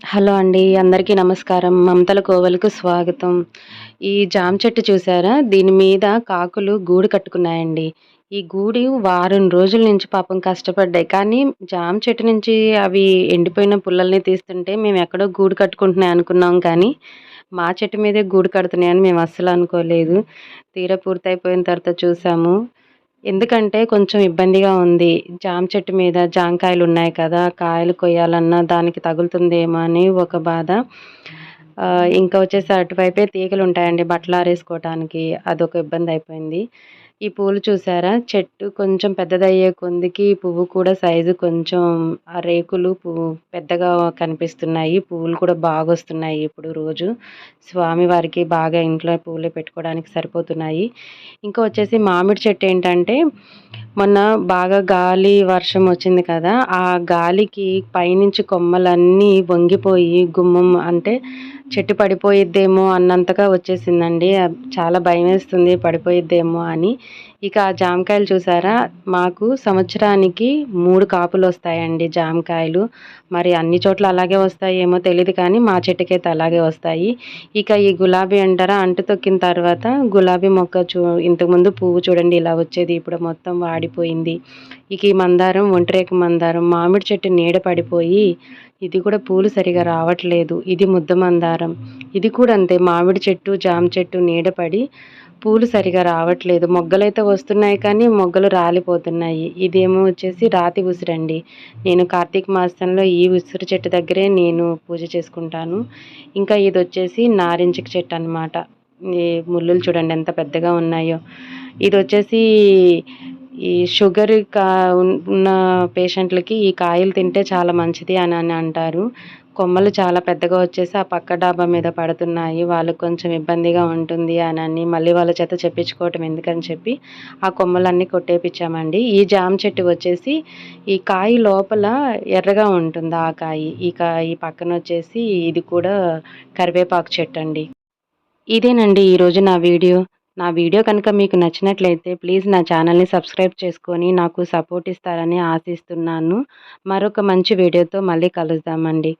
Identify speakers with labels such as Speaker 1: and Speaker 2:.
Speaker 1: Hello అండి అందరికీ నమస్కారం. మమతల కోవలకు స్వాగతం. ఈ జామ చెట్టు చూసారా? దీని మీద కాకులు గూడు కట్టుకున్నాయండి. ఈ గూడు వారం రోజుల నుంచి పాపం కష్టపడ్డాయి. కానీ జామ చెట్టు నుంచి అవి ఎండిపోయిన పుల్లల్ని తీస్తుంటే మేము ఎక్కడో గూడు కట్టుకుంటున్నాయి అనుకున్నాం కానీ మా చెట్టు మీదే గూడు కడుతున్నాయని మేము అస్సలు అనుకోలేదు. తీరా పూర్తయిపోయిన తర్వాత చూసాము. ఎందుకంటే కొంచెం ఇబ్బందిగా ఉంది. జామ చెట్టు మీద జామకాయలు ఉన్నాయి కదా కాయలు కొయ్యాలన్నా దానికి తగులుతుందేమో అని ఒక బాధ. ఇంకా వచ్చేసి అటువైపే తీగలు ఉంటాయండి బట్టలు ఆరేసుకోవటానికి అదొక ఇబ్బంది అయిపోయింది. ఈ పూలు చూసారా? చెట్టు కొంచెం పెద్దదయ్యే కొందికి పువ్వు కూడా సైజు కొంచెం ఆ రేకులు పువ్వు పెద్దగా కనిపిస్తున్నాయి. పువ్వులు కూడా బాగా వస్తున్నాయి ఇప్పుడు రోజు. స్వామివారికి బాగా ఇంట్లో పువ్వులు పెట్టుకోవడానికి సరిపోతున్నాయి. ఇంకా వచ్చేసి మామిడి చెట్టు ఏంటంటే మొన్న బాగా గాలి వర్షం వచ్చింది కదా ఆ గాలికి పైనుంచి కొమ్మలన్నీ వంగిపోయి గుమ్మం అంటే చెట్టు పడిపోయిద్దేమో అన్నంతగా వచ్చేసిందండి. చాలా భయం వేస్తుంది పడిపోయిద్దేమో అని. ఇక ఆ జామకాయలు చూసారా? మాకు సంవత్సరానికి మూడు కాపులు వస్తాయండి జామకాయలు. మరి అన్ని చోట్ల అలాగే వస్తాయేమో తెలియదు కానీ మా చెట్టుకైతే అలాగే వస్తాయి. ఇక ఈ గులాబీ అంటారా? అంటు తొక్కిన తర్వాత గులాబీ మొక్క చూ ఇంతకుముందు పువ్వు చూడండి ఇలా వచ్చేది ఇప్పుడు మొత్తం వాడిపోయింది. ఇక ఈ మందారం ఒంటరేక మందారం మామిడి చెట్టు నీడ పడిపోయి ఇది కూడా పూలు సరిగా రావట్లేదు. ఇది ముద్ద మందారం. ఇది కూడా అంతే మామిడి చెట్టు జామ చెట్టు నీడపడి పూలు సరిగా రావట్లేదు. మొగ్గలైతే వస్తున్నాయి కానీ మొగ్గలు రాలిపోతున్నాయి. ఇదేమో వచ్చేసి రాతి ఉసిరండి. నేను కార్తీక మాసంలో ఈ ఉసిరి చెట్టు దగ్గరే నేను పూజ చేసుకుంటాను. ఇంకా ఇది వచ్చేసి నారింజ చెట్టు అనమాట ఈ ముళ్ళులు చూడండి ఎంత పెద్దగా ఉన్నాయో. ఇది వచ్చేసి ఈ షుగర్ కా ఉన్న పేషెంట్లకి ఈ కాయలు తింటే చాలా మంచిది అని అని అంటారు. కొమ్మలు చాలా పెద్దగా వచ్చేసి ఆ పక్క డాబా మీద పడుతున్నాయి. వాళ్ళకి కొంచెం ఇబ్బందిగా ఉంటుంది అని అని మళ్ళీ వాళ్ళ చేత చెప్పించుకోవటం ఎందుకని చెప్పి ఆ కొమ్మలన్నీ కొట్టేపించామండి ఈ జామ చెట్టు వచ్చేసి ఈ కాయ లోపల ఎర్రగా ఉంటుంది ఆ కాయ. ఈ కాయ పక్కన వచ్చేసి ఇది కూడా కరివేపాకు చెట్టు అండి ఇదేనండి ఈరోజు నా వీడియో. నా వీడియో కనుక మీకు నచ్చినట్లయితే ప్లీజ్ నా ఛానల్ని సబ్స్క్రైబ్ చేసుకొని నాకు సపోర్ట్ ఇస్తారని ఆశిస్తున్నాను. మరొక మంచి వీడియోతో మళ్ళీ కలుద్దామండి.